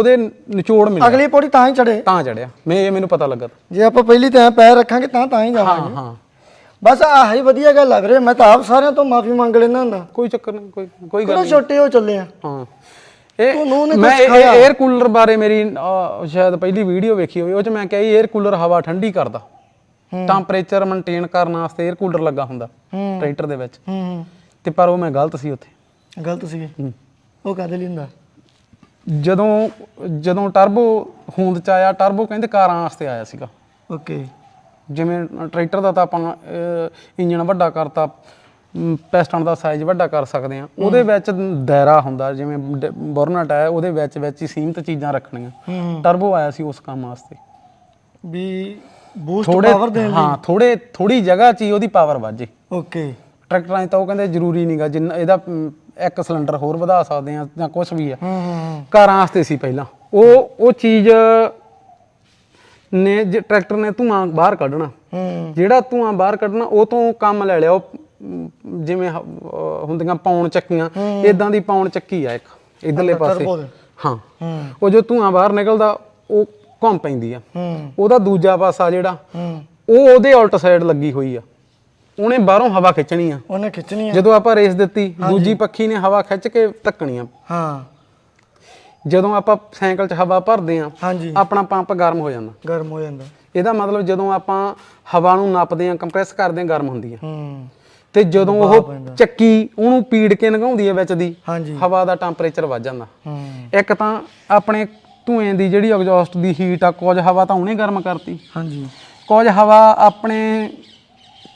ਉਹਦੇ ਨਿਚੋੜ ਮਿਲਿਆ। ਅਗਲੀ ਪੌੜੀ ਤਾਂ ਹੀ ਚੜੇ ਤਾਂ ਚੜਿਆ ਮੈਂ ਇਹ ਮੈਨੂੰ ਪਤਾ ਲੱਗਾ। ਜੇ ਆਪਾਂ ਪਹਿਲੀ ਤਾਂ ਪੈਰ ਰੱਖਾਂਗੇ ਤਾਂ ਤਾਂ ਹੀ ਜਾਵਾਂਗੇ। ਹਾਂ ਬਸ ਆਹੀ ਵਧੀਆ ਗੱਲ ਲੱਗ ਰਹੀ ਮੈਂ ਤਾਂ ਆਪ ਸਾਰਿਆਂ ਤੋਂ ਮਾਫੀ ਮੰਗ ਲੈਣਾ ਹੁੰਦਾ। ਕੋਈ ਚੱਕਰ ਨਹੀਂ ਕੋਈ ਕੋਈ ਗੱਲ ਨਹੀਂ। ਛੋਟੇ ਹੋ ਚੱਲੇ ਆ। ਹਾਂ। ਇਹ ਮੈਂ 에ਅਰ ਕੂਲਰ ਬਾਰੇ ਮੇਰੀ ਸ਼ਾਇਦ ਪਹਿਲੀ ਵੀਡੀਓ ਵੇਖੀ ਹੋਵੇ। ਉਹ ਚ ਮੈਂ ਕਿਹਾ 에ਅਰ ਕੂਲਰ ਹਵਾ ਠੰਡੀ ਕਰਦਾ। ਟੈਂਪਰੇਚਰ ਮੇਨਟੇਨ ਕਰਨ ਵਾਸਤੇ 에ਅਰ ਕੂਲਰ ਲੱਗਾ ਹੁੰਦਾ ਟਰੈਕਟਰ ਦੇ ਵਿੱਚ। ਤੇ ਪਰ ਉਹ ਮੈਂ ਗਲਤ ਸੀ ਉੱਥੇ। ਗਲਤ ਸੀ ਉਹ ਕਾਦੇ ਲਈ ਹੁੰਦਾ? ਜਦੋਂ ਜਦੋਂ ਟਰਬੋ ਹੋਂਦ ਚ ਆਇਆ ਟਰਬੋ ਕਹਿੰਦੇ ਕਾਰਾਂ ਵਾਸਤੇ ਆਇਆ ਸੀਗਾ। ਓਕੇ ਜਿਵੇਂ ਟਰੈਕਟਰ ਦਾ ਤਾਂ ਆਪਾਂ ਇੰਜਨ ਵੱਡਾ ਕਰਤਾ ਪੈਸਟਨ ਦਾ ਸਾਈਜ਼ ਵੱਡਾ ਕਰ ਸਕਦੇ ਆ ਉਹਦੇ ਵਿੱਚ ਦਾਇਰਾ ਹੁੰਦਾ ਜਿਵੇਂ ਬੋਰਨਟ ਹੈ ਉਹਦੇ ਵਿੱਚ ਵਿੱਚ ਹੀ ਸੀਮਤ ਚੀਜ਼ਾਂ ਰੱਖਣੀਆਂ। ਟਰਬੋ ਆਇਆ ਸੀ ਉਸ ਕੰਮ ਵਾਸਤੇ। ਵੀ ਬੂਸਟ ਪਾਵਰ ਦੇਣ ਹਾਂ ਥੋੜੇ ਥੋੜੀ ਜਗ੍ਹਾ 'ਚ ਹੀ ਉਹਦੀ ਪਾਵਰ ਵੱਜੇ ਓਕੇ ਟਰੈਕਟਰਾਂ 'ਚ ਤਾਂ ਉਹ ਕਹਿੰਦੇ ਜ਼ਰੂਰੀ ਨਹੀਂਗਾ ਜਿੰਨਾ ਇਹਦਾ ਇੱਕ ਸਿਲੰਡਰ ਹੋਰ ਵਧਾ ਸਕਦੇ ਆ ਜਾਂ ਕੁਝ ਵੀ ਆ। ਕਾਰਾਂ ਵਾਸਤੇ ਸੀ ਪਹਿਲਾਂ। ਉਹ ਉਹ ਚੀਜ਼ ਨੇ ਜੇ ਟਰੈਕਟਰ ਨੇ ਧੂਆਂ ਬਾਹਰ ਕੱਢਣਾ। ਹੂੰ। ਜਿਹੜਾ ਧੂਆਂ ਬਾਹਰ ਕੱਢਣਾ ਉਹ ਤੋਂ ਕੰਮ ਲੈ ਲਿਆ। ਉਹ ਜਿਵੇਂ ਹ- ਅਹ ਹੁੰਦੀਆਂ ਪੌਣ ਚੱਕੀਆਂ ਇਦਾਂ ਦੀ ਪੌਣ ਚੱਕੀ ਆ ਇੱਕ ਇਧਰਲੇ ਪਾਸੇ। turbo ਦੇ। ਹਾਂ। ਹੂੰ। ਉਹ ਜੋ ਧੂਆਂ ਬਾਹਰ ਨਿਕਲਦਾ ਉਹ ਘੁੰਮ ਪੈਂਦੀ ਆ। ਹੂੰ। ਉਹਦਾ ਦੂਜਾ ਪਾਸਾ ਜਿਹੜਾ ਹੂੰ। ਉਹ ਉਹਦੇ ਉਲਟ ਸਾਈਡ ਲੱਗੀ ਹੋਈ ਆ। ਉਹਨੇ ਬਾਹਰੋਂ ਹਵਾ ਖਿੱਚਣੀ ਆ ਉਹਨੇ ਖਿੱਚਣੀ ਆ ਜਦੋਂ ਆਪਾਂ ਰੇਸ ਦਿੱਤੀ ਦੂਜੀ ਪੱਖੀ ਨੇ ਹਵਾ ਖਿੱਚ ਕੇ ਧੱਕਣੀ ਆ ਹਾਂ। ਜਦੋਂ ਆਪਾਂ ਸਾਈਕਲ 'ਚ ਹਵਾ ਭਰਦੇ ਆ ਹਾਂਜੀ। ਆਪਣਾ ਪੰਪ ਗਰਮ ਹੋ ਜਾਂਦਾ। ਗਰਮ ਹੋ ਜਾਂਦਾ। ਇਹਦਾ ਮਤਲਬ ਜਦੋਂ ਆਪਾਂ ਹਵਾ ਨੂੰ ਨੱਪਦੇ ਆ ਕੰਪਰੈਸ ਕਰਦੇ ਆ ਗਰਮ ਹੁੰਦੀ ਆ। ਹੂੰ। ਤੇ ਜਦੋਂ ਉਹ ਚੱਕੀ ਉਹਨੂੰ ਪੀੜ ਕੇ ਲੰਘਾਉਂਦੀ ਹੈ ਵਿੱਚ ਦੀ ਹਾਂਜੀ। ਹਵਾ ਦਾ ਟੈਂਪਰੇਚਰ ਵੱਧ ਜਾਂਦਾ। ਹੂੰ। ਇੱਕ ਤਾਂ ਆਪਣੇ ਧੂਏ ਦੀ ਜਿਹੜੀ ਐਗਜ਼ੌਸਟ ਦੀ ਹੀਟ ਆ ਕੁਝ ਹਵਾ ਤਾਂ ਉਹਨੇ ਗਰਮ ਕਰਤੀ। ਹਾਂਜੀ। ਕੁਝ ਹਵਾ ਆਪਣੇ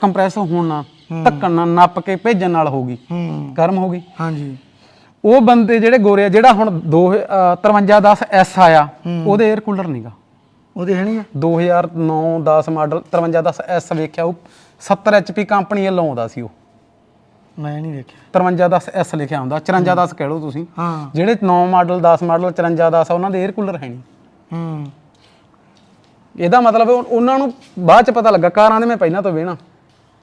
ਕੰਪਰੈਸ ਹੋਣ ਨਾਲ ਧੱਕਣ ਨਾਲ ਨੱਪ ਕੇ ਭੇਜਣ ਨਾਲ ਹੋ ਗਈ। ਹੂੰ। ਗਰਮ ਹੋ ਗਈ। ਹਾਂਜੀ। ਉਹ ਬੰਦੇ ਜਿਹੜੇ ਗੋਰੇ ਆ ਜਿਹੜਾ ਹੁਣ 2 5310 ਐਸ ਆਇਆ ਉਹਦੇ 에ਅਰ ਕੂਲਰ ਨਹੀਂਗਾ ਉਹਦੇ ਹੈ ਨਹੀਂ 2009 10 ਮਾਡਲ 5310 ਐਸ ਵੇਖਿਆ ਉਹ 70 ਐਚਪੀ ਕੰਪਨੀ ਵੱਲੋਂ ਆਉਂਦਾ ਸੀ ਉਹ। ਮੈਂ ਨਹੀਂ ਦੇਖਿਆ 5310 ਐਸ ਲਿਖਿਆ ਹੁੰਦਾ 5410 ਕਹਿ ਲਓ ਤੁਸੀਂ। ਹਾਂ। ਜਿਹੜੇ 9 ਮਾਡਲ 10 ਮਾਡਲ 5410 ਆ ਉਹਨਾਂ ਦੇ 에ਅਰ ਕੂਲਰ ਹੈ ਨਹੀਂ ਹੂੰ। ਇਹਦਾ ਮਤਲਬ ਉਹ- ਉਹਨਾਂ ਨੂੰ ਬਾਅਦ ਚ ਪਤਾ ਲੱਗਾ ਕਾਰਾਂ ਦੇ ਮੈਂ ਪਹਿਲਾਂ ਤੋਂ ਵੇਣਾ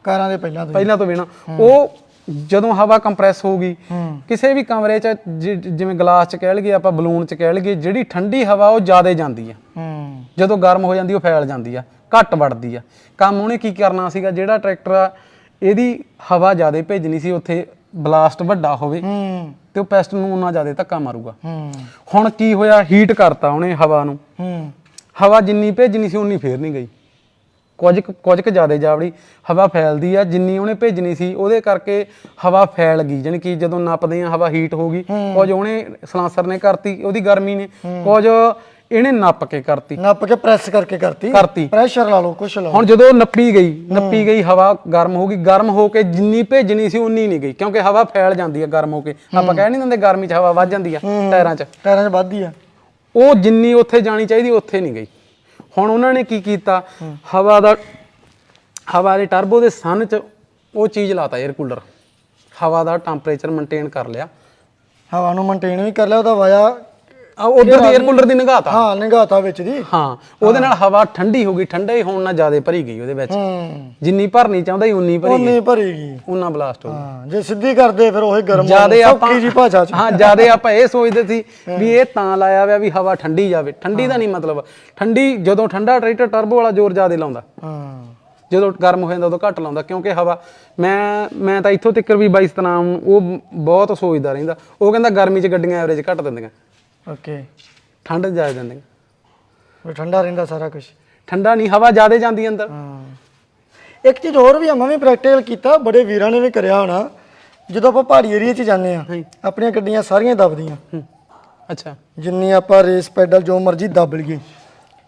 ਕਾਰਾਂ ਦੇ ਪਹਿਲਾਂ ਤੋਂ ਹੀ। ਪਹਿਲਾਂ ਤੋਂ ਵੇਣਾ ਉਹ ਜਦੋਂ ਹਵਾ ਕੰਪਰੈਸ ਹੋ। ਗਈ ਕਿਸੇ ਵੀ ਕਮਰੇ ਚ ਜਿ- ਜਿਵੇਂ ਗਲਾਸ ਚ ਕਹਿ ਲਈਏ ਆਪਾਂ ਬਲੂਨ ਚ ਕਹਿ ਲਈਏ ਜਿਹੜੀ ਠੰਡੀ ਹਵਾ ਉਹ ਜ਼ਿਆਦਾ ਜਾਂਦੀ ਆ। ਹੂੰ। ਜਦੋਂ ਗਰਮ ਹੋ ਜਾਂਦੀ ਉਹ ਫੈਲ ਜਾਂਦੀ ਆ ਘੱਟ ਵੜਦੀ ਆ। ਕੰਮ ਉਹਨੇ ਕੀ ਕਰਨਾ ਸੀਗਾ ਜਿਹੜਾ ਟਰੈਕਟਰ ਆ ਇਹਦੀ ਹਵਾ ਜ਼ਿਆਦਾ ਭੇਜਣੀ ਸੀ ਉੱਥੇ ਬਲਾਸਟ ਵੱਡਾ ਹੋਵੇ ਹੂੰ। ਤੇ ਉਹ ਪੈਸਟ ਨੂੰ ਉਹਨਾਂ ਜ਼ਿਆਦਾ ਧੱਕਾ ਮਾਰੂਗਾ। ਹੂੰ। ਹੁਣ ਕੀ ਹੋਇਆ ਹੀਟ ਕਰਤਾ ਉਹਨੇ ਹਵਾ ਨੂੰ। ਹੂੰ। ਹਵਾ ਜਿੰਨੀ ਭੇਜਣੀ ਸੀ ਉਨੀ ਫੇਰ ਨਹੀਂ ਗਈ। ਕੁਝ ਕੁ- ਕੁਝ ਕੁ ਜ਼ਿਆਦਾ ਜਾਵੜੀ ਹਵਾ ਫੈਲਦੀ ਆ ਜਿੰਨੀ ਉਹਨੇ ਭੇਜਣੀ ਸੀ ਉਹਦੇ ਕਰਕੇ ਹਵਾ ਫੈਲ ਗਈ। ਜਾਣੀ ਕਿ ਜਦੋਂ ਨੱਪਦੇ ਆ ਹਵਾ ਹੀਟ ਹੋ ਗਈ। ਕੁਝ ਉਹਨੇ ਸਲਾਂਸਰ ਨੇ ਕਰਤੀ ਉਹਦੀ ਗਰਮੀ ਨੇ। ਕੁਝ ਇਹਨੇ ਨੱਪ ਕੇ ਕਰਤੀ। ਨੱਪ ਕੇ ਪ੍ਰੈਸ ਕਰਕੇ ਕਰਤੀ? ਕਰਤੀ। ਪ੍ਰੈਸ਼ਰ ਲਾ ਲਓ ਕੁਛ ਲਾ ਲਓ। ਹੁਣ ਜਦੋਂ ਨੱਪੀ ਗਈ ਨੱਪੀ ਗਈ ਹਵਾ ਗਰਮ ਹੋ ਗਈ। ਗਰਮ ਹੋ ਕੇ ਜਿੰਨੀ ਭੇਜਣੀ ਸੀ ਉਨੀ ਨਹੀਂ ਗਈ। ਕਿਉਂਕਿ ਹਵਾ ਫੈਲ ਜਾਂਦੀ ਆ ਗਰਮ ਹੋ ਕੇ। ਆਪਾਂ ਕਹਿ ਨਹੀਂ ਦਿੰਦੇ ਗਰਮੀ 'ਚ ਹਵਾ ਵੱਧ ਜਾਂਦੀ ਆ ਟਾਇਰਾਂ 'ਚ। ਟਾਇਰਾਂ 'ਚ ਵੱਧਦੀ ਆ। ਉਹ ਜਿੰਨੀ ਉੱਥੇ ਜਾਣੀ ਚਾਹੀਦੀ ਉੱਥੇ ਨਹੀਂ ਗਈ। ਹੁਣ ਉਹਨਾਂ ਨੇ ਕੀ ਕੀਤਾ? ਹਵਾ ਦਾ, ਹਵਾ ਦੇ ਟਰਬੋ ਦੇ ਸਨ ਚ ਉਹ ਚੀਜ਼ ਲਾਤਾ 에ਅਰ ਕੂਲਰ ਹਵਾ ਦਾ ਟੈਂਪਰੇਚਰ ਮੇਨਟੇਨ ਕਰ ਲਿਆ। ਹਵਾ ਨੂੰ ਮੇਨਟੇਨ ਵੀ ਕਰ ਲਿਆ, ਉਹਦਾ ਵਾਇਆ ਆ ਉਧਰ ਦੀ 에ਅਰ ਕੂਲਰ ਦੀ ਨਿਗਾਹਤਾ ਹਾਂ ਨਿਗਾਹਤਾ ਵਿੱਚ ਦੀ ਹਾਂ ਉਹਦੇ ਨਾਲ ਹਵਾ ਠੰਡੀ ਹੋ ਗਈ ਠੰਡਾ ਹੀ ਹੋਣ ਨਾਲ ਜ਼ਿਆਦਾ ਭਰੀ ਗਈ ਉਹਦੇ ਵਿੱਚ। ਹੂੰ। ਜਿੰਨੀ ਭਰਨੀ ਚਾਹੁੰਦਾ ਸੀ ਉਨੀ ਭਰੀ ਗਈ। ਉਨੀ ਭਰੀਗੀ ਉਹਨਾਂ ਬਲਾਸਟ ਹੋ ਗਈ। ਹਾਂ ਜੇ ਸਿੱਧੀ ਕਰਦੇ ਫਿਰ ਉਹੀ ਗਰਮ ਜਿਆਦੇ ਆਪਾਂ ਜੀ ਭਾਸ਼ਾ ਚ। ਹਾਂ ਜਿਆਦੇ ਆਪਾਂ ਇਹ ਸੋਚਦੇ ਸੀ ਵੀ ਇਹ ਤਾਂ ਲਾਇਆ ਹੋਇਆ ਵੀ ਹਵਾ ਠੰਡੀ ਜਾਵੇ। ਠੰਡੀ ਦਾ ਨਹੀਂ ਮਤਲਬ। ਠੰਡੀ ਜਦੋਂ ਠੰਡਾ ਟਰੈਕਟਰ ਟਰਬੋ ਵਾਲਾ ਜ਼ੋਰ ਜਿਆਦੇ ਲਾਉਂਦਾ। ਹਾਂ। ਜਦੋਂ ਗਰਮ ਹੋ ਜਾਂਦਾ ਉਦੋਂ ਘੱਟ ਲਾਉਂਦਾ ਕਿਉਂਕਿ ਹਵਾ ਮੈਂ ਮੈਂ ਤਾਂ ਇੱਥੋਂ ਤੱਕ ਵੀ ਬਾਈ ਸਤਨਾਮ ਉਹ ਬਹੁਤ ਸੋਚਦਾ ਰਹਿੰਦਾ। ਉਹ ਕਹਿੰਦਾ ਗਰਮੀ 'ਚ ਗੱਡੀਆਂ ਐਵਰੇਜ ਘੱਟ ਦਿੰਦੀਆਂ। ਓਕੇ ਠੰਡ ਜ਼ਿਆਦਾ ਦਿੰਦੀਆਂ ਵੀ ਠੰਡਾ ਰਹਿੰਦਾ ਸਾਰਾ ਕੁਝ ਠੰਡਾ ਨਹੀਂ ਹਵਾ ਜ਼ਿਆਦਾ ਜਾਂਦੀ ਅੰਦਰ। ਹਾਂ। ਇੱਕ ਚੀਜ਼ ਹੋਰ ਵੀ ਆ, ਮੈਂ ਵੀ ਪ੍ਰੈਕਟੀਕਲ ਕੀਤਾ ਬੜੇ ਵੀਰਾਂ ਨੇ ਵੀ ਕਰਿਆ ਹੋਣਾ। ਜਦੋਂ ਆਪਾਂ ਪਹਾੜੀ ਏਰੀਆ 'ਚ ਜਾਂਦੇ ਆ। ਆਪਣੀਆਂ ਗੱਡੀਆਂ ਸਾਰੀਆਂ ਦਬਦੀਆਂ। ਅੱਛਾ। ਜਿੰਨੀ ਆਪਾਂ ਰੇਸ ਪੈਡਲ ਜੋ ਮਰਜ਼ੀ ਦੱਬ ਲਈਏ।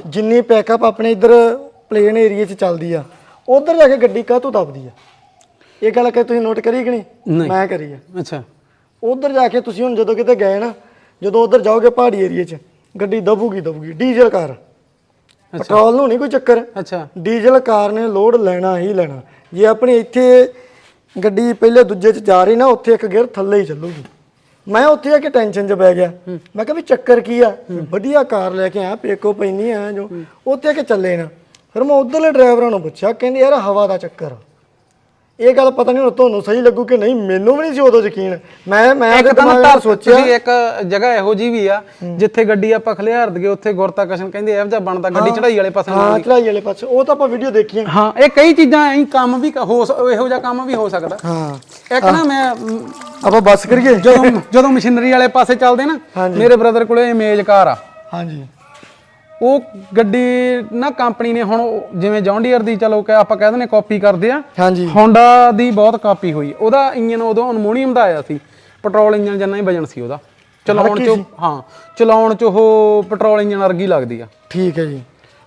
ਜਿੰਨੀ ਪੈਕਅਪ ਆਪਣੇ ਇੱਧਰ ਪਲੇਨ ਏਰੀਆ 'ਚ ਚੱਲਦੀ ਆ ਉਧਰ ਜਾ ਕੇ ਗੱਡੀ ਕਾਹਤੋਂ ਦਬਦੀ ਆ? ਇਹ ਗੱਲ ਕਿ ਤੁਸੀਂ ਨੋਟ ਕਰੀ ਕਿ ਨਹੀਂ। ਮੈਂ ਕਰੀ ਆ। ਅੱਛਾ। ਉਧਰ ਜਾ ਕੇ ਤੁਸੀਂ ਹੁਣ ਜਦੋਂ ਕਿਤੇ ਗਏ ਨਾ ਜਦੋਂ ਉਧਰ ਜਾਓਗੇ ਪਹਾੜੀ ਏਰੀਆ 'ਚ ਗੱਡੀ ਦਬੂਗੀ ਦਬੂਗੀ ਡੀਜ਼ਲ ਕਾਰ। ਪੈਟਰੋਲ ਨੂੰ ਨਹੀਂ ਕੋਈ ਚੱਕਰ। ਅੱਛਾ। ਡੀਜ਼ਲ ਕਾਰ ਨੇ ਲੋਡ ਲੈਣਾ ਹੀ ਲੈਣਾ। ਜੇ ਆਪਣੀ ਇੱਥੇ ਗੱਡੀ ਪਹਿਲੇ ਦੂਜੇ 'ਚ ਜਾ ਰਹੀ ਨਾ ਉੱਥੇ ਇੱਕ ਗੇਅਰ ਥੱਲੇ ਹੀ ਚੱਲੂਗੀ। ਮੈਂ ਉੱਥੇ ਆ ਕੇ ਟੈਨਸ਼ਨ 'ਚ ਬਹਿ ਗਿਆ। ਮੈਂ ਕਿਹਾ ਵੀ ਚੱਕਰ ਕੀ ਆ? ਵਧੀਆ ਕਾਰ ਲੈ ਕੇ ਆਇਆ ਪੇਕੋ ਪੈਣੀ ਆ ਜੋ। ਉੱਥੇ ਆ ਕੇ ਚੱਲੇ ਨਾ। ਫਿਰ ਮੈਂ ਉਧਰਲੇ ਡਰਾਈਵਰਾਂ ਨੂੰ ਪੁੱਛਿਆ ਕਹਿੰਦੇ ਯਾਰ ਹਵਾ ਦਾ ਚੱਕਰ ਆ। ਇਹ ਗੱਲ ਪਤਾ ਨਹੀਂ ਹੁਣ ਤੁਹਾਨੂੰ ਸਹੀ ਲੱਗੂ ਕਿ ਨਹੀਂ ਮੈਨੂੰ ਵੀ ਨਹੀਂ ਸੀ ਉਦੋਂ ਯਕੀਨ। ਮੈਂ ਮੈਂ ਇੱਕ ਦਿਮਾਗ ਨਾਲ ਸੋਚਿਆ ਤੁਸੀਂ ਇੱਕ ਜਗ੍ਹਾ ਇਹੋ ਜੀ ਵੀ ਆ ਜਿੱਥੇ ਗੱਡੀ ਆਪਾਂ ਖਲਿਆਰ ਦਈਏ ਉੱਥੇ ਗੁਰਤਾਕਸ਼ਨ ਕਹਿੰਦੇ ਇਹੋ ਜਿਹਾ ਬਣਦਾ ਗੱਡੀ ਚੜਾਈ ਵਾਲੇ ਪਾਸੇ ਹਾਂ ਚੜਾਈ ਵਾਲੇ ਪਾਸੇ। ਉਹ ਤਾਂ ਆਪਾਂ ਵੀਡੀਓ ਦੇਖੀਆਂ। ਹਾਂ ਇਹ ਕਈ ਚੀਜ਼ਾਂ ਐਂ ਕੰਮ ਵੀ ਹੋ ਇਹੋ ਜਿਹਾ ਕੰਮ ਵੀ ਹੋ ਸਕਦਾ। ਹਾਂ। ਇੱਕ ਨਾ ਮੈਂ ਮ, ਆਪਾਂ ਬੱਸ ਕਰੀਏ। ਜਦੋਂ ਜਦੋਂ ਮਸ਼ੀਨਰੀ ਵਾਲੇ ਪਾਸੇ ਚੱਲਦੇ ਨਾ ਮੇਰੇ ਬ੍ਰਦਰ ਕੋਲੇ ਇਮੇਜ ਕਾਰ ਆ। ਹਾਂਜੀ। ਉਹ ਗੱਡੀ ਨਾ ਕੰਪਨੀ ਨੇ ਹੁਣ ਉਹ ਜਿਵੇਂ ਜੌਂਡੀਅਰ ਦੀ ਚਲੋ ਕਿ ਆਪਾਂ ਕਹਿ ਦਿੰਦੇ ਕਾਪੀ ਕਰਦੇ ਆ। ਹਾਂਜੀ। ਹੋਂਡਾ ਦੀ ਬਹੁਤ ਕਾਪੀ ਹੋਈ। ਉਹਦਾ ਇੰਜਨ ਉਦੋਂ ਅਲਮੋਨੀਅਮ ਦਾ ਆਇਆ ਸੀ। ਪੈਟਰੋਲ ਇੰਜਨ ਜਿੰਨਾ ਹੀ ਵਜਨ ਸੀ ਉਹਦਾ। ਚਲਾਉਣ ਚ ਹਾਂ ਚਲਾਉਣ ਚ ਉਹ ਪੈਟਰੋਲ ਇੰਜਨ ਵਰਗੀ ਲੱਗਦੀ ਆ। ਠੀਕ ਹੈ ਜੀ।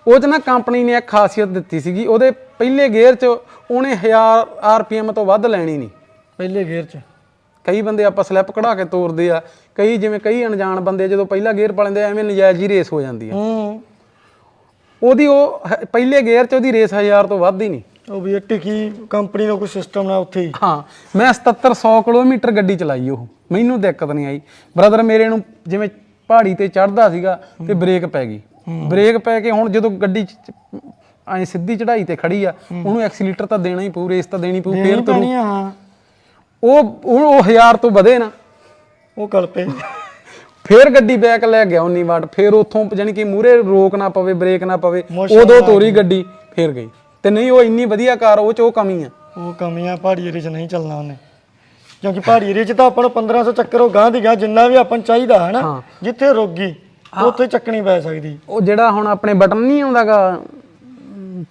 ਉਹ 'ਚ ਨਾ ਕੰਪਨੀ ਨੇ ਇੱਕ ਖਾਸੀਅਤ ਦਿੱਤੀ ਸੀਗੀ। ਉਹਦੇ ਪਹਿਲੇ ਗੇਅਰ 'ਚ ਉਹਨੇ 1000 ਆਰਪੀਐਮ ਤੋਂ ਵੱਧ ਲੈਣੀ ਨਹੀਂ। ਪਹਿਲੇ ਗੇਅਰ 'ਚ। ਕਈ ਬੰਦੇ ਆਪਾਂ ਸਲਿੱਪ ਕਢਾ ਕੇ ਤੋਰਦੇ ਆ। ਕਈ ਜਿਵੇਂ ਕਈ ਅਣਜਾਣ ਬੰਦੇ ਜਦੋਂ ਪਹਿਲਾ ਗੇਅਰ ਪਾ ਲੈਂਦੇ ਐਵੇਂ ਨਜਾਇਜ਼ ਹੀ ਰੇਸ ਹੋ ਜਾਂਦੀ ਆ। ਹੂੰ। ਉਹਦੀ ਉਹ ਹ- ਪਹਿਲੇ ਗੇਅਰ 'ਚ ਉਹਦੀ ਰੇਸ 1000 ਤੋਂ ਵੱਧ ਹੀ ਨਹੀਂ। ਉਹ ਵੀ ਇਹ ਟਿਕੀ ਕੰਪਨੀ ਦਾ ਕੋਈ ਸਿਸਟਮ ਨਾ ਉੱਥੇ ਹੀ। ਹਾਂ ਮੈਂ 7700 ਕਿਲੋਮੀਟਰ ਗੱਡੀ ਚਲਾਈ ਉਹ ਮੈਨੂੰ ਦਿੱਕਤ ਨਹੀਂ ਆਈ। ਬ੍ਰਦਰ ਮੇਰੇ ਨੂੰ ਜਿਵੇਂ ਪਹਾੜੀ ਤੇ ਚੜਦਾ ਸੀਗਾ ਤੇ ਬ੍ਰੇਕ ਪੈ ਗਈ। ਬ੍ਰੇਕ ਪੈ ਕੇ ਹੁਣ ਜਦੋਂ ਗੱਡੀ ਐ ਸਿੱਧੀ ਚੜਾਈ ਤੇ ਖੜੀ ਆ ਉਹਨੂੰ ਐਕਸੀਲੇਟਰ ਤਾਂ ਦੇਣਾ ਹੀ ਪਊ ਰੇਸ ਤਾਂ ਦੇਣੀ ਪਊ ਫੇਰ ਤੁਰੂ। ਪੈਣੀ ਆ ਹਾਂ। ਉਹ ਉਹ ਉਹ 1000 ਤੋਂ ਵਧੇ ਨਾ। ਉਹ ਕਲ ਪਏ ਫੇਰ ਗੱਡੀ ਬੈਕ ਲੈ ਗਿਆ 19 ਵਾਟ ਫੇਰ ਉੱਥੋਂ ਜਾਨੀ ਕਿ ਮੂਰੇ ਰੋਕ ਨਾ ਪਵੇ ਬ੍ਰੇਕ ਨਾ ਪਵੇ ਉਦੋਂ ਤੋਰੀ ਗੱਡੀ ਫੇਰ ਗਈ। ਤੇ ਨਹੀਂ ਉਹ ਇੰਨੀ ਵਧੀਆ ਕਾਰ ਉਹ ਚ ਉਹ ਕਮੀ ਆ। ਉਹ ਕਮੀਆਂ ਪਹਾੜੀ ਏਰੀਏ 'ਚ ਨਹੀਂ ਚੱਲਣਾ ਉਹਨੇ। ਕਿਉਂਕਿ ਪਹਾੜੀ ਏਰੀਏ 'ਚ ਤਾਂ ਆਪਾਂ ਨੂੰ 1500 ਚੱਕਰ ਉਹ ਗਾਂ ਦੀ ਗਾਂ ਜਿੰਨਾ ਵੀ ਆਪਾਂ ਨੂੰ ਚਾਹੀਦਾ ਹੈ। ਨਾ। ਜਿੱਥੇ ਰੁਕ ਗਈ ਉੱਥੇ ਚੱਕਣੀ ਪੈ ਸਕਦੀ। ਉਹ ਜਿਹੜਾ ਹੁਣ ਆਪਣੇ ਬਟਨ ਨਹੀਂ ਆਉਂਦਾਗਾ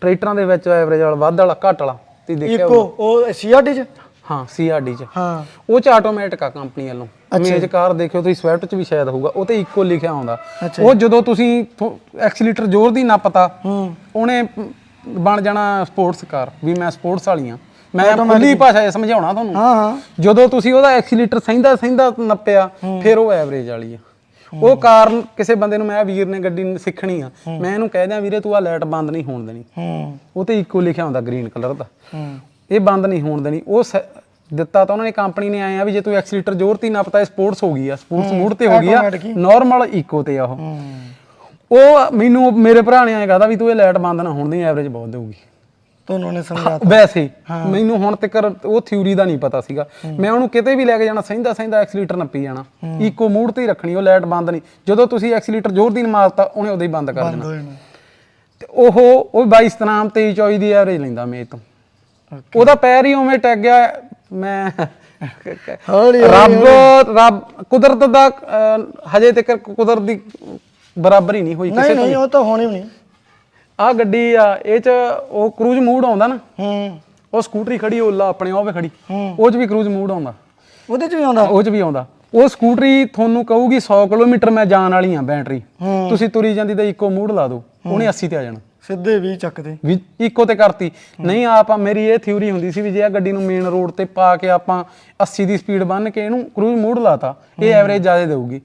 ਟਰੈਕਟਰਾਂ ਦੇ ਵਿੱਚ ਐਵਰੇਜ ਵਾਲਾ ਵੱਧ ਵਾਲਾ ਘੱਟ ਵਾਲਾ ਤੁਸੀਂ ਦੇਖਿਆ ਇੱਕੋ ਉਹ ਸੀਆਰਡੀ 'ਚ? ਹਾਂ ਸੀਆਰਡੀ ਚ। ਹਾਂ। ਉਹ ਚ ਆਟੋਮੈਟਿਕ ਆ ਕੰਪਨੀ ਵੱਲੋਂ। ਇਮੇਜ ਕਾਰ ਦੇਖਿਓ ਤੁਸੀਂ ਸਵਿਫਟ ਚ ਵੀ ਸ਼ਾਇਦ ਹੋਊਗਾ ਉਹ ਤੇ ਇੱਕੋ ਲਿਖਿਆ ਆਉਂਦਾ ਉਹ ਜਦੋਂ ਤੁਸੀਂ ਐਕਸੀਲੇਟਰ ਜ਼ੋਰ ਦੀ ਨੱਪਤਾ ਹੂੰ। ਉਹਨੇ ਬਣ ਜਾਣਾ ਸਪੋਰਟਸ ਕਾਰ ਵੀ ਮੈਂ ਸਪੋਰਟਸ ਵਾਲੀ ਆ ਮੈਂ ਖੁੱਲੀ ਭਾਸ਼ਾ 'ਚ ਸਮਝਾਉਣਾ ਤੁਹਾਨੂੰ। ਹਾਂ ਹਾਂ। ਜਦੋਂ ਤੁਸੀਂ ਉਹਦਾ ਐਕਸੀਲੇਟਰ ਸਹਿੰਦਾ ਸਹਿੰਦਾ ਨੱਪਿਆ ਫਿਰ ਉਹ ਐਵਰੇਜ ਵਾਲੀ ਆ। ਉਹ ਕਾਰ ਕਿਸੇ ਬੰਦੇ ਨੂੰ ਮੈਂ ਵੀਰ ਨੇ ਗੱਡੀ ਸਿੱਖਣੀ ਆ। ਮੈਂ ਇਹਨੂੰ ਕਹਿ ਦਿਆਂ ਵੀਰੇ ਤੂੰ ਆ ਲਾਈਟ ਬੰਦ ਨਹੀਂ ਹੋਣ ਦੇਣੀ। ਹੂੰ। ਉਹ ਤੇ ਇੱਕੋ ਲਿਖਿਆ ਹੁੰਦਾ ਗ੍ਰੀਨ ਕਲਰ ਦਾ। ਹੂੰ। ਇਹ ਬੰਦ ਨਹੀਂ ਹੋਣ ਦੇਣੀ। ਉਹ ਸ- ਦਿੱਤਾ ਤਾਂ ਉਹਨਾਂ ਨੇ ਕੰਪਨੀ ਨੇ ਆਏ ਆ ਵੀ ਜੇ ਤੂੰ ਐਕਸੀਲੇਟਰ ਜ਼ੋਰ ਤੇ ਨੱਪਤਾ ਸਪੋਰਟਸ ਹੋ ਗਈ ਆ। ਸਪੋਰਟਸ ਮੋਡ ਤੇ ਹੋ ਗਈ ਆ। automatic। ਨਾਰਮਲ ਇਕੋ ਤੇ ਆ ਉਹ। ਉਹ ਮੈਨੂੰ ਮੇਰੇ ਭਰਾ ਨੇ ਆਏ ਕਹਦਾ ਵੀ ਤੂੰ ਇਹ ਲਾਈਟ ਬੰਦ ਨਾ ਹੋਣ ਦੀ ਐਵਰੇਜ ਬਹੁਤ ਦੇਊਗੀ। ਤੁਹਾਨੂੰ ਨੇ ਸਮਝਾ ਵੈਸੇ ਹੀ, ਮੈਨੂੰ ਹੁਣ ਤੱਕ ਉਹ ਥਿਊਰੀ ਦਾ ਨਹੀਂ ਪਤਾ ਸੀਗਾ। ਮੈਂ ਉਹਨੂੰ ਕਿਤੇ ਵੀ ਲੈ ਕੇ ਜਾਣਾ ਸਹਿੰਦਾ ਸਹਿੰਦਾ ਐਕਸੀਲੇਟਰ ਨੱਪੀ ਜਾਣਾ। ਇਕੋ ਮੂਡ ਤੇ ਹੀ ਰੱਖਣੀ ਉਹ ਲਾਈਟ ਬੰਦ ਨਹੀਂ। ਜਦੋਂ ਤੁਸੀਂ ਐਕਸੀਲੇਟਰ ਜ਼ੋਰ ਦੀ ਮਾਰਤਾ ਉਹਨੇ ਉਦੋਂ ਹੀ ਬੰਦ ਕਰ ਦੇਣਾ। ਬੰਦ ਤੇ ਉਹ ਉਹ 22 ਸਤਨਾਮ 23 24 ਦੀ ਐਵਰੇਜ ਲੈਂਦਾ ਮੇਜ ਤੋਂ। ਉਹਦਾ ਪੈਰ ਹੀ ਉਵੇਂ ਟੈਗ ਗਿਆ ਮੈਂ ਹੌਲੀ ਰੱਬ ਰੱਬ ਕੁਦਰਤ ਦਾ ਅਹ, ਹਜੇ ਤੱਕ ਕੁਦਰਤ ਦੀ ਬਰਾਬਰ ਨਹੀਂ ਹੋਈ ਕਿਸੇ ਨਹੀਂ ਨਹੀਂ ਉਹ ਤਾਂ ਹੋਣੀ ਵੀ ਨਹੀਂ। ਆ ਗੱਡੀ ਆ ਇਹ ਚ ਉਹ ਕਰੂਜ਼ ਮੂਡ ਆਉਂਦਾ ਨਾ। ਹੂੰ। ਉਹ ਸਕੂਟਰੀ ਖੜੀ ਓਲਾ ਆਪਣੇ ਉਹ ਵੀ ਖੜੀ। ਹੂੰ। ਉਹ ਚ ਵੀ ਕਰੂਜ਼ ਮੂਡ ਆਉਂਦਾ। ਉਹਦੇ 'ਚ ਵੀ ਆਉਂਦਾ? ਉਹ ਚ ਵੀ ਆਉਂਦਾ। ਉਹ ਸਕੂਟਰੀ ਤੁਹਾਨੂੰ ਕਹੂਗੀ 100 ਕਿਲੋਮੀਟਰ ਮੈਂ ਜਾਣ ਵਾਲੀ ਆ ਬੈਟਰੀ। ਹੂੰ। ਤੁਸੀਂ ਤੁਰੀ ਜਾਂਦੀ ਤਾਂ ਇੱਕੋ ਮੂਡ ਲਾ ਦਿਓ। ਉਹਨੇ 80 ਤੇ ਆ ਜਾਣਾ। ਸਿੱਧੇ ਵੀ ਚੱਕਦੇ ਵੀ ਇੱਕੋ ਤੇ ਕਰਤੀ। ਨਹੀਂ ਆਪਾਂ ਮੇਰੀ ਇਹ ਥਿਊਰੀ ਹੁੰਦੀ ਸੀ ਵੀ ਜੇ ਆ ਗੱਡੀ ਨੂੰ ਮੇਨ ਰੋਡ ਤੇ ਪਾ ਕੇ ਆਪਾਂ 80 ਦੀ ਸਪੀਡ ਬੰਨ ਕੇ ਇਹਨੂੰ ਕਰੂਜ਼ ਮੂਡ ਲਾਤਾ ਇਹ ਐਵਰੇਜ ਜ਼ਿਆਦਾ ਦੇਊਗੀ।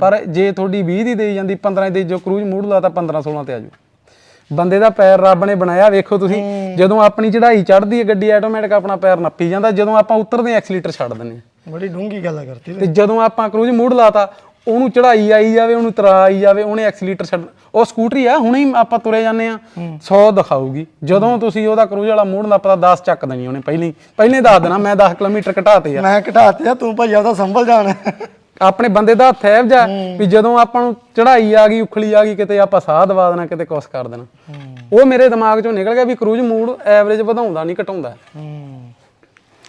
ਪਰ ਜੇ ਤੁਹਾਡੀ 20 ਦੀ ਦੇਈ ਜਾਂਦੀ 15 ਦੀ ਜੋ ਕਰੂਜ਼ ਮੂਡ ਲਾਤਾ 15 16 ਤੇ ਆ ਜਾਊ। ਬੰਦੇ ਦਾ ਪੈਰ ਰੱਬ ਨੇ ਬਣਾਇਆ ਵੇਖੋ ਤੁਸੀਂ ਜਦੋਂ ਆਪਣੀ ਚੜ੍ਹਾਈ ਚੜ੍ਹਦੀ ਹੈ ਗੱਡੀ ਆਟੋਮੈਟਿਕ ਆਪਣਾ ਪੈਰ ਨੱਪੀ ਜਾਂਦਾ ਜਦੋਂ ਆਪਾਂ ਉਤਰਦੇ ਐਕਸੀਲੇਟਰ ਛੱਡ ਦਿੰਦੇ ਬੜੀ ਡੂੰਗੀ ਗੱਲ ਕਰਤੀ ਤੇ ਜਦੋਂ ਆਪਾਂ ਕਰੂਜ਼ ਮੂਡ ਲਾਤਾ ਉਹਨੂੰ ਚੜਾਈ ਆਈ ਜਾਵੇ ਉਹਨੂੰ ਤਰਾ ਆਈ ਜਾਵੇ ਉਹਨੇ ਐਕਸੀਲੇਟਰ ਛੱਡ ਉਹ ਸਕੂਟਰੀ ਆ ਹੁਣੇ ਹੀ ਆਪਾਂ ਤੁਰੇ ਜਾਂਦੇ ਆ 100 ਦਿਖਾਊਗੀ। ਜਦੋਂ ਤੁਸੀਂ ਉਹਦਾ ਕਰੂਜ਼ ਵਾਲਾ ਮੂਡ ਦਾ ਪਤਾ 10 ਚੱਕ ਦੇਣੀ ਉਹਨੇ ਪਹਿਲੀ। ਪਹਿਲੇ ਦੱਸ ਦੇਣਾ ਮੈਂ 10 ਕਿਲੋਮੀਟਰ ਘਟਾਤੇ ਆ। ਮੈਂ ਘਟਾਤੇ ਆ ਤੂੰ ਭਾਈ ਆਪਦਾ ਸੰਭਲ ਜਾਣ। ਆਪਣੇ ਬੰਦੇ ਦਾ ਹੱਥ ਐਵ ਜਾ ਵੀ ਜਦੋਂ ਆਪਾਂ ਨੂੰ ਚੜਾਈ ਆ ਗਈ ਉਖਲੀ ਆ ਗਈ ਕਿਤੇ ਆਪਾਂ ਸਾਹ ਦਵਾ ਦੇਣਾ ਕਿਤੇ ਕੁਛ ਕਰ ਦੇਣਾ। ਉਹ ਮੇਰੇ ਦਿਮਾਗ ਚੋਂ ਨਿਕਲ ਗਿਆ ਵੀ ਕਰੂਜ਼ ਮੂਡ ਐਵਰੇਜ ਵਧਾਉਂਦਾ ਨਹੀਂ ਘਟਾਉਂਦਾ।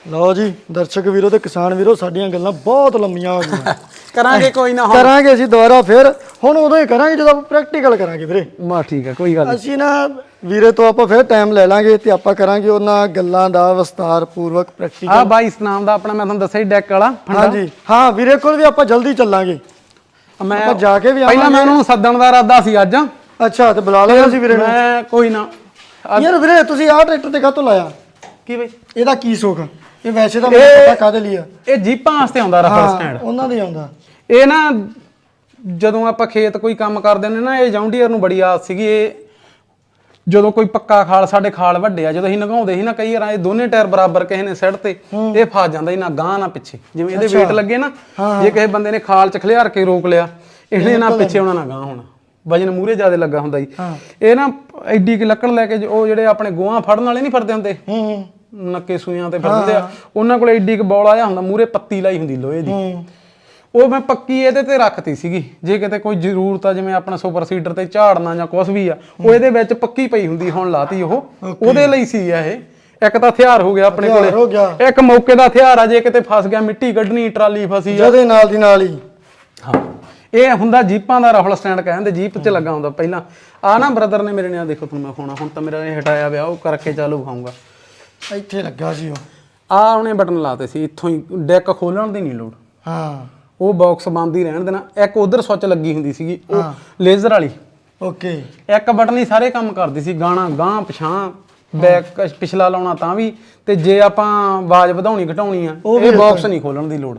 ਲਓ ਜੀ ਦਰਸ਼ਕ ਵੀਰੋ ਤੇ ਕਿਸਾਨ ਵੀਰੋ ਸਾਡੀਆਂ ਗੱਲਾਂ ਬਹੁਤ ਲੰਮੀਆਂ ਹੋ ਗਈਆਂ। ਕਰਾਂਗੇ ਕੋਈ ਨਾ ਕਰਾਂਗੇ ਅਸੀਂ ਦੁਬਾਰਾ ਫਿਰ। ਹੁਣ ਉਦੋਂ ਹੀ ਕਰਾਂਗੇ ਜਦੋਂ ਆਪਾਂ ਪ੍ਰੈਕਟੀਕਲ ਕਰਾਂਗੇ ਵੀਰੇ। ਮਾ ਠੀਕ ਹੈ ਕੋਈ ਗੱਲ ਨੀ। ਅਸੀਂ ਨਾ ਵੀਰੇ ਤੋਂ ਆਪਾਂ ਫਿਰ ਟਾਈਮ ਲੈ ਲਾਂਗੇ ਤੇ ਆਪਾਂ ਕਰਾਂਗੇ ਉਹਨਾਂ ਗੱਲਾਂ ਦਾ ਵਿਸਤਾਰ ਪੂਰਵਕ ਪ੍ਰੈਕਟੀਕਲ ਆਹ ਬਾਈ ਨਾਮ ਦਾ ਆਪਣਾ ਮੈਂ ਤੁਹਾਨੂੰ ਦੱਸਿਆ ਡੈਕ ਵਾਲਾ ਫੰਡਾ। ਹਾਂਜੀ। ਹਾਂ ਵੀਰੇ ਕੋਲ ਵੀ ਆਪਾਂ ਜਲਦੀ ਚੱਲਾਂਗੇ। ਮੈਂ ਆਪਾਂ ਜਾ ਕੇ ਵੀ ਪਹਿਲਾਂ ਮੈਂ ਉਹਨਾਂ ਨੂੰ ਸੱਦਣ ਦਾ ਇਰਾਦਾ ਸੀ ਅੱਜ। ਅੱਛਾ ਤੇ ਬੁਲਾ ਲਿਆ ਸੀ ਵੀਰੇ ਨੂੰ। ਮੈਂ ਕੋਈ ਨਾ। ਯਾਰ ਵੀਰੇ ਤੁਸੀਂ ਆਹ ਟਰੈਕਟਰ ਤੇ ਕਾਹਤੋਂ ਲਾਇਆ? ਕੀ ਬਈ? ਇਹਦਾ ਕੀ ਸੁੱਖ ਇਹ ਵੈਸੇ ਤਾਂ ਮੈਨੂੰ ਪਤਾ ਕਾਹਦੇ ਲਈ ਆ? ਇਹ ਜੀਪਾਂ ਵਾਸਤੇ ਆਉਂਦਾ ਰਫਲ ਸਟੈਂਡ। ਉਹਨਾਂ ਦੇ ਆਉਂਦਾ। ਇਹ ਨਾ ਜਦੋਂ ਆਪਾਂ ਖੇਤ ਕੋਈ ਕੰਮ ਕਰਦੇ ਨੇ ਨਾ ਇਹ ਜੌਂਡੀਅਰ ਨੂੰ ਬੜੀ ਆਸ ਸੀਗੀ ਇਹ ਜਦੋਂ ਕੋਈ ਪੱਕਾ ਖਾਲ ਸਾਡੇ ਖਾਲ ਵੱਡੇ ਆ ਜਦੋਂ ਅਸੀਂ ਨਗਾਉਂਦੇ ਸੀ ਨਾ ਕਈ ਵਾਰ ਇਹ ਦੋਨੇ ਟਾਇਰ ਬਰਾਬਰ ਕਿਸੇ ਨੇ ਸਿੱਟ ਤੇ ਇਹ ਫਸ ਜਾਂਦਾ ਸੀ ਨਾ ਗਾਂ ਨਾ ਪਿੱਛੇ। ਜਿਵੇਂ ਇਹਦੇ weight ਲੱਗੇ ਨਾ ਜੇ ਕਿਸੇ ਬੰਦੇ ਨੇ ਖਾਲ ਚ ਖਲਿਆਰ ਕੇ ਰੋਕ ਲਿਆ ਇਹਨੇ ਨਾ ਪਿੱਛੇ ਹੋਣਾ ਨਾ ਗਾਂ ਹੋਣਾ। ਵਜਨ ਮੂਰੇ ਜ਼ਿਆਦਾ ਲੱਗਾ ਹੁੰਦਾ ਜੀ ਇਹ ਨਾ ਐਡੀ ਕਿ ਲੱਕੜ ਲੈ ਕੇ ਜੋ- ਉਹ ਜਿਹੜੇ ਆਪਣੇ ਗੋਹਾਂ ਫੜਨ ਵਾਲੇ ਨਹੀਂ ਫੜਦੇ ਹੁੰਦੇ? ਹੂੰ ਹੂੰ। ਨੱਕੇ ਸੂਈਆਂ ਤੇ ਫਿਰਦੇ ਆ। ਉਹਨਾਂ ਕੋਲ ਐਡੀ ਕੁ ਬੌਲ ਆਇਆ ਹੁੰਦਾ ਮੂਰੇ ਪੱਤੀ ਲਾਈ ਹੁੰਦੀ ਲੋਹੇ ਦੀ। ਉਹ ਮੈਂ ਪੱਕੀ ਇਹਦੇ ਤੇ ਰੱਖਤੀ ਸੀਗੀ। ਜੇ ਕਿਤੇ ਕੋਈ ਜ਼ਰੂਰਤ ਆ ਜਿਵੇਂ ਆਪਣਾ ਸੁਪਰ ਸੀਡਰ ਤੇ ਝਾੜਨਾ ਜਾਂ ਕੁਝ ਵੀ ਆ ਉਹ ਇਹਦੇ ਵਿੱਚ ਪੱਕੀ ਪਈ ਹੁੰਦੀ ਹੁਣ ਲਾਤੀ ਉਹ। ਉਹਦੇ ਲਈ ਸੀ ਆ ਇਹ। ਇੱਕ ਤਾਂ ਹਥਿਆਰ ਹੋ ਗਿਆ ਆਪਣੇ ਕੋਲੇ। ਇੱਕ ਮੌਕੇ ਦਾ ਹਥਿਆਰ ਆ ਜੇ ਕਿਤੇ ਫਸ ਗਿਆ ਮਿੱਟੀ ਕੱਢਣੀ ਟਰਾਲੀ ਫਸੀ ਆ। ਜਦੇ ਨਾਲ ਦੀ ਨਾਲ ਹੀ। ਹਾਂ। ਇਹ ਹੁੰਦਾ ਜੀਪਾਂ ਦਾ ਰਫਲ ਸਟੈਂਡ ਕਹਿੰਦੇ ਜੀਪ 'ਚ ਲੱਗਾ ਹੁੰਦਾ ਪਹਿਲਾਂ। ਆ ਨਾ ਬ੍ਰਦਰ ਨੇ ਮੇਰੇ ਨਾਲ ਦੇਖੋ ਤੁਹਾਨੂੰ ਮੈਂ ਫੋਨ ਹੁਣ ਤਾਂ ਮੇਰਾ ਇਹ ਹਟਾਇਆ ਵਿਆ ਉਹ ਕਰਕੇ ਚਾਲੂ ਵਿਖਾਊਂਗਾ ਇੱਥੇ ਲੱਗਾ ਸੀ ਉਹ। ਆ ਉਹਨੇ ਬਟਨ ਲਾਤੇ ਸੀ ਇੱਥੋਂ ਹੀ ਡੈਕ ਖੋਲਣ ਦੀ ਨਹੀਂ ਲੋੜ। ਹਾਂ। ਉਹ ਬਾਕਸ ਬੰਦ ਹੀ ਰਹਿਣ ਦੇਣਾ। ਇੱਕ ਉਧਰ ਸੁੱਚ ਲੱਗੀ ਹੁੰਦੀ ਸੀਗੀ ਉਹ ਲੇਜ਼ਰ ਵਾਲੀ। ਓਕੇ। ਇੱਕ ਬਟਨ ਹੀ ਸਾਰੇ ਕੰਮ ਕਰਦੀ ਸੀ ਗਾਣਾ ਗਾਂ ਪਛਾਂ ਬੈਕ ਪਿਛਲਾ ਲਾਉਣਾ ਤਾਂ ਵੀ। ਤੇ ਜੇ ਆਪਾਂ ਆਵਾਜ਼ ਵਧਾਉਣੀ ਘਟਾਉਣੀ ਆ ਇਹ ਬਾਕਸ ਨਹੀਂ ਖੋਲਣ ਦੀ ਲੋੜ।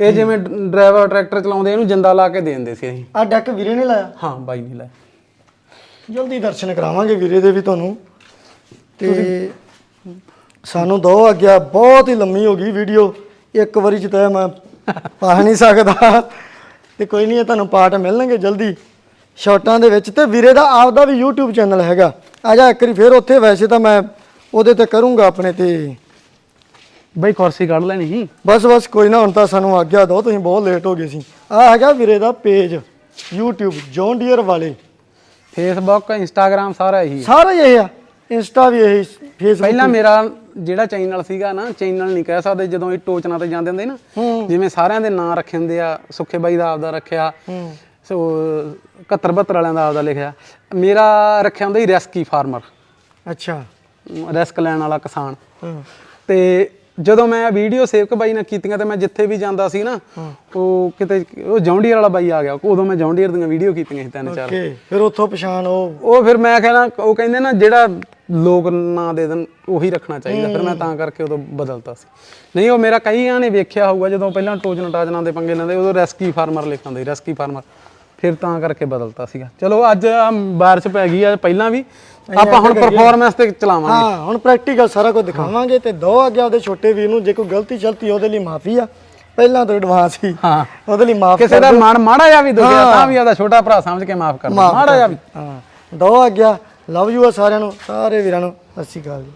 ਇਹ ਜਿਵੇਂ ਡਰਾਈਵਰ ਟਰੈਕਟਰ ਚਲਾਉਂਦੇ ਇਹਨੂੰ ਜਿੰਦਾ ਲਾ ਕੇ ਦੇ ਦਿੰਦੇ ਸੀ ਅਸੀਂ। ਆ ਡੈਕ ਵੀਰੇ ਨੇ ਲਾਇਆ? ਹਾਂ ਬਾਈ ਨਹੀਂ ਲੈ ਜਲਦੀ ਦਰਸ਼ਨ ਕਰਾਵਾਂਗੇ ਵੀਰੇ ਦੇ ਵੀ ਤੁਹਾਨੂੰ। ਤੇ ਸਾਨੂੰ ਦੋ ਆਗਿਆ ਬਹੁਤ ਹੀ ਲੰਮੀ ਹੋ ਗਈ ਵੀਡੀਓ। ਇੱਕ ਵਾਰੀ ਚ ਤਾਂ ਮੈਂ ਪਾ ਨਹੀਂ ਸਕਦਾ। ਤੇ ਕੋਈ ਨਹੀਂ ਇਹ ਤੁਹਾਨੂੰ ਪਾਰਟ ਮਿਲਣਗੇ ਜਲਦੀ। ਸ਼ਾਰਟਾਂ ਦੇ ਵਿੱਚ ਤੇ ਵੀਰੇ ਦਾ ਆਪਦਾ ਵੀ YouTube ਚੈਨਲ ਹੈਗਾ। ਆ ਜਾ ਇੱਕ ਵਾਰੀ ਫੇਰ ਉੱਥੇ ਵੈਸੇ ਤਾਂ ਮੈਂ ਉਹਦੇ ਤੇ ਕਰੂੰਗਾ ਆਪਣੇ ਤੇ। ਬਾਈ ਕੁਰਸੀ ਕੱਢ ਲੈਣੀ ਸੀ। ਬਸ ਬਸ ਕੋਈ ਨਾ ਹੁਣ ਤਾਂ ਸਾਨੂੰ ਆਗਿਆ ਦਿਓ ਤੁਸੀਂ ਬਹੁਤ ਲੇਟ ਹੋ ਗਏ ਸੀ। ਆ ਹੈਗਾ ਵੀਰੇ ਦਾ ਪੇਜ YouTube ਜੌਨ ਡੀਅਰ ਵਾਲੇ। ਫੇਸਬੁੱਕ ਇੰਸਟਾਗ੍ਰam ਸਾਰਾ ਇਹੀ ਹੈ। ਸਾਰਾ ਹੀ ਇਹ ਆ। ਇੰਸਟਾ ਵੀ ਇਹੀ ਫੇਸਬੁੱਕ ਪਹਿਲਾਂ ਮੇਰਾ ਜਿਹੜਾ ਚੈਨਲ ਸੀਗਾ ਨਾ ਚੈਨਲ ਨਹੀਂ ਕਹਿ ਸਕਦੇ ਜਦੋਂ ਇਹ ਟੋਚਨਾ ਤੇ ਜਾਂਦੇ ਹੁੰਦੇ ਨਾ ਜਿਵੇਂ ਸਾਰਿਆਂ ਦੇ ਨਾਂ ਰੱਖੇ ਹੁੰਦੇ ਆ ਸੁੱਖੇ ਬਾਈ ਦਾ ਆਪਦਾ ਰੱਖਿਆ ਸੋ 71 72 ਵਾਲਿਆਂ ਦਾ ਆਪਦਾ ਲਿਖਿਆ। ਮੇਰਾ ਰੱਖਿਆ ਹੁੰਦਾ ਹੀ ਰੈਸਕੀ ਫਾਰਮਰ। ਅੱਛਾ। ਰਿਸਕ ਲੈਣ ਵਾਲਾ ਕਿਸਾਨ। ਤੇ ਜਦੋਂ ਮੈਂ ਵੀਡੀਓ ਸੇਵਕ ਬਾਈ ਨਾਲ ਕੀਤੀਆਂ ਤੇ ਮੈਂ ਜਿੱਥੇ ਵੀ ਜਾਂਦਾ ਸੀ ਨਾ ਉਹ ਕਿਤੇ ਉਹ ਜੌਂਡੀਅਰ ਵਾਲਾ ਬਾਈ ਆ ਗਿਆ। ਉਦੋਂ ਮੈਂ ਜੌਂਡੀਅਰ ਦੀਆਂ ਵੀਡੀਓ ਕੀਤੀਆਂ ਸੀ ਤਿੰਨ ਚਾਰ। ਓਕੇ ਫਿਰ ਉੱਥੋਂ ਪਛਾਣ ਉਹ ਉਹ ਫਿਰ ਮੈਂ ਕਹਿਣਾ ਉਹ ਕਹਿੰਦੇ ਨਾ ਜਿਹੜਾ ਲੋਕ ਨਾਂ ਦੇ ਦੇਣ ਉਹੀ ਰੱਖਣਾ ਚਾਹੀਦਾ। ਫਿਰ ਮੈਂ ਤਾਂ ਕਰਕੇ ਉਦੋਂ ਬਦਲਤਾ ਸੀ। ਨਹੀਂ ਉਹ ਮੇਰਾ ਕਈਆਂ ਨੇ ਵੇਖਿਆ ਹੋਊਗਾ ਜਦੋਂ ਪਹਿਲਾਂ ਟੋਜਨ ਟਾਜਨਾਂ ਦੇ ਪੰਗੇ ਲੈਂਦੇ ਉਦੋਂ ਰੈਸਕੀ ਫਾਰਮਰ ਲਿਖਾਂਦੇ ਰੈਸਕੀ ਫਾਰਮਰ। ਫਿਰ ਤਾਂ ਕਰਕੇ ਬਦਲਤਾ ਸੀਗਾ। ਚਲੋ ਅੱਜ ਬਾਰਿਸ਼ ਪੈ ਗਈ ਆ ਪਹਿਲਾਂ ਵੀ ਆਪਾਂ ਹੁਣ ਪਰਫਾਰਮੈਂਸ ਤੇ ਚਲਾਵਾਂਗੇ। ਹਾਂ ਹੁਣ ਪ੍ਰੈਕਟੀਕਲ ਸਾਰਾ ਕੁਝ ਦਿਖਾਵਾਂਗੇ ਤੇ ਦੋ ਅੱਗੇ ਉਹਦੇ ਛੋਟੇ ਵੀਰ ਨੂੰ ਜੇ ਕੋਈ ਗਲਤੀ ਚਲਤੀ ਉਹਦੇ ਲਈ ਮਾਫੀ ਆ। ਪਹਿਲਾਂ ਤੋਂ ਐਡਵਾਂਸ ਹੀ। ਹਾਂ। ਉਹਦੇ ਲਈ ਮਾਫ ਕਿਸੇ ਦਾ ਮਨ ਮਾੜਾ ਜਿਹਾ ਵੀ ਦੁਖਿਆ ਤਾਂ ਵੀ ਉਹਦਾ ਛੋਟਾ ਭਰਾ ਸਮਝ ਕੇ ਮਾਫ ਕਰ। ਮਾੜਾ ਜਿਹਾ ਵੀ। ਹਾਂ। ਦੋ ਅੱਗੇ ਲਵ ਯੂ ਆ ਸਾਰਿਆਂ ਨੂੰ ਸਾਰੇ ਵੀਰਾਂ ਨੂੰ ਸਤਿ ਸ਼੍ਰੀ ਅਕਾਲ ਜੀ।